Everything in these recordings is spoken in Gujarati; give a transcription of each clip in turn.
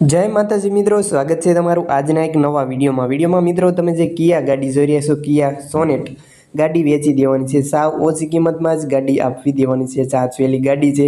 જય માતાજી મિત્રો, સ્વાગત છે તમારું આજના એક નવા વિડીયોમાં. વિડીયોમાં મિત્રો, તમે જે કિયા ગાડી જોઈ રહ્યા છો, કિયા સોનેટ, ગાડી વેચી દેવાની છે. સાવ ઓછી કિંમતમાં જ ગાડી આપવી દેવાની છે. સાચવેલી ગાડી છે,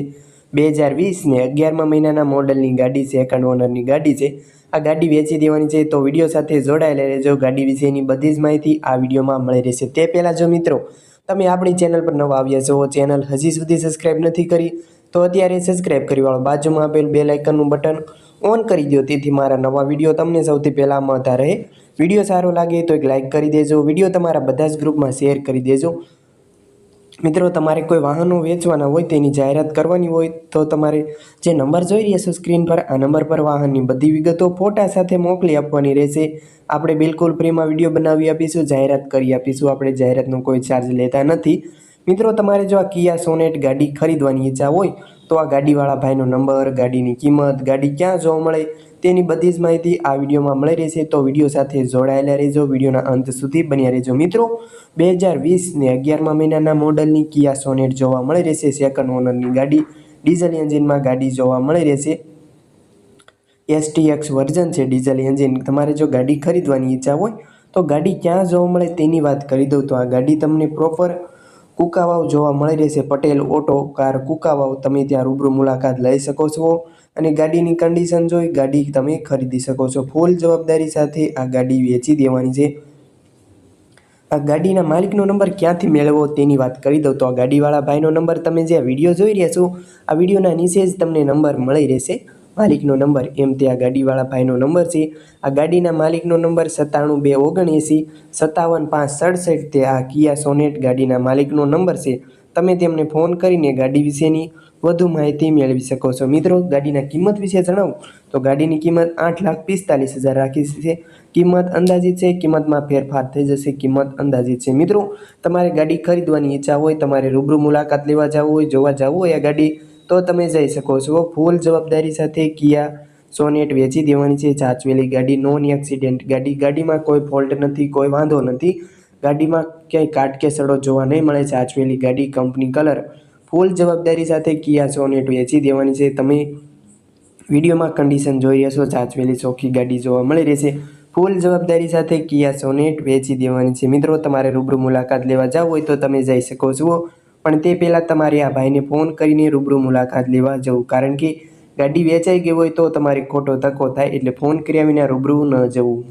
બે હજાર વીસને અગિયારમા મહિનાના મોડલની ગાડી છે એકાઉન્ટ ઓનરની ગાડી છે. આ ગાડી વેચી દેવાની છે, તો વીડિયો સાથે જોડાયેલા રહેજો. ગાડી વિશેની બધી જ માહિતી આ વિડીયોમાં મળી રહેશે. તે પહેલાં જો મિત્રો, તમે આપણી ચેનલ પર નવા આવ્યા છો, ચેનલ હજી સુધી સબસ્ક્રાઈબ નથી કરી તો અત્યારે સબસ્ક્રાઈબ કરી વાળો. બાજુમાં આપેલ બે લાઇકનનું બટન ઓન કરી દો તેથી મારા નવા વીડિયો તમને સૌથી પહેલાં મળતા રહે. વીડિયો સારો લાગે તો એક લાઇક કરી દેજો. વીડિયો તમારા બધા જ ગ્રુપમાં શેર કરી દેજો. મિત્રો, તમારે કોઈ વાહનો વેચવાના હોય, તેની જાહેરાત કરવાની હોય, તો તમારે જે નંબર જોઈ રહ્યા છો સ્ક્રીન પર, આ નંબર પર વાહનની બધી વિગતો ફોટા સાથે મોકલી આપવાની રહેશે. આપણે બિલકુલ ફ્રીમાં વીડિયો બનાવી આપીશું, જાહેરાત કરી આપીશું. આપણે જાહેરાતનો કોઈ ચાર્જ લેતા નથી. મિત્રો, તમારે જો આ કિયા સોનેટ ગાડી ખરીદવાની ઈચ્છા હોય, તો આ ગાડીવાળા ભાઈનો નંબર, ગાડીની કિંમત, ગાડી ક્યાં જોવા મળે, તેની બધી જ માહિતી આ વિડીયોમાં મળી રહેશે. તો વીડિયો સાથે જોડાયેલા રહેજો. વિડીયોના અંત સુધી બન્યા રહેજો. મિત્રો, બે હજાર વીસને અગિયારમા મહિનાના મોડલની કિયા સોનેટ જોવા મળી રહેશે. સેકન્ડ ઓનરની ગાડી, ડીઝલ એન્જિનમાં ગાડી જોવા મળી રહેશે. એસટીએક્સ વર્ઝન છે ડીઝલ એન્જિન. તમારે જો ગાડી ખરીદવાની ઈચ્છા હોય, તો ગાડી ક્યાં જોવા મળે તેની વાત કરી દઉં. તો આ ગાડી તમને પ્રોપર કુકાવાવ જોવા મળી રહેશે. પટેલ ઓટો, કાર, કુકાવાવ તમે ત્યાં રૂબરૂ મુલાકાત લઈ શકો છો અને ગાડીની કન્ડિશન જોઈ ગાડી તમે ખરીદી શકો છો. ફૂલ જવાબદારી સાથે આ ગાડી વેચી દેવાની છે. આ ગાડીના માલિકનો નંબર ક્યાંથી મેળવો તેની વાત કરી દઉં તો આ ગાડીવાળા ભાઈનો નંબર તમે જે વીડિયો જોઈ રહ્યા છો, આ વિડીયોના નીચે જ તમને નંબર મળી રહેશે. માલિકનો નંબર, એમ તે આ ગાડીવાળા ભાઈનો નંબર છે. આ ગાડીના માલિકનો નંબર સત્તાણું બે ઓગણએંસી સત્તાવન પાંચ સડસઠ તે આ કિયા સોનેટ ગાડીના માલિકનો નંબર છે. તમે તેમને ફોન કરીને ગાડી વિશેની વધુ માહિતી મેળવી શકો છો. મિત્રો, ગાડીના કિંમત વિશે જણાવું. તો ગાડીની કિંમત આઠ લાખ પિસ્તાલીસ હજાર રાખી છે. કિંમત અંદાજિત છે. કિંમતમાં ફેરફાર થઈ જશે. કિંમત અંદાજિત છે. મિત્રો, તમારે ગાડી ખરીદવાની ઈચ્છા હોય, તમારે રૂબરૂ મુલાકાત લેવા જવું હોય, જોવા જવું હોય, આ ગાડી તો તમે જઈ શકો છો. ફૂલ જવાબદારી સાથે કિયા સોનેટ વેચી દેવાની છે. સાચવેલી ગાડી, નોન એક્સિડેન્ટ ગાડી. ગાડીમાં કોઈ ફોલ્ટ નથી, કોઈ વાંધો નથી. ગાડીમાં ક્યાંય કાટ કે સડો જોવા નહીં મળે. સાચવેલી ગાડી, કંપની કલર. ફૂલ જવાબદારી સાથે કિયા સોનેટ વેચી દેવાની છે. તમે વિડીયોમાં કન્ડિશન જોઈ હશો. સાચવેલી ચોખ્ખી ગાડી જોવા મળી રહેશે. ફૂલ જવાબદારી સાથે કિયા સોનેટ વેચી દેવાની છે. મિત્રો, તમારે રૂબરૂ મુલાકાત લેવા જાવ હોય તો તમે જઈ શકો છો. પણ તે પહેલાં તમારે આ ભાઈને ફોન કરીને રૂબરૂ મુલાકાત લેવા જવું. કારણ કે ગાડી વેચાઈ ગઈ હોય તો તમારે ખોટો ધક્કો થાય એટલે ફોન કર્યા વિના રૂબરૂ ન જવું.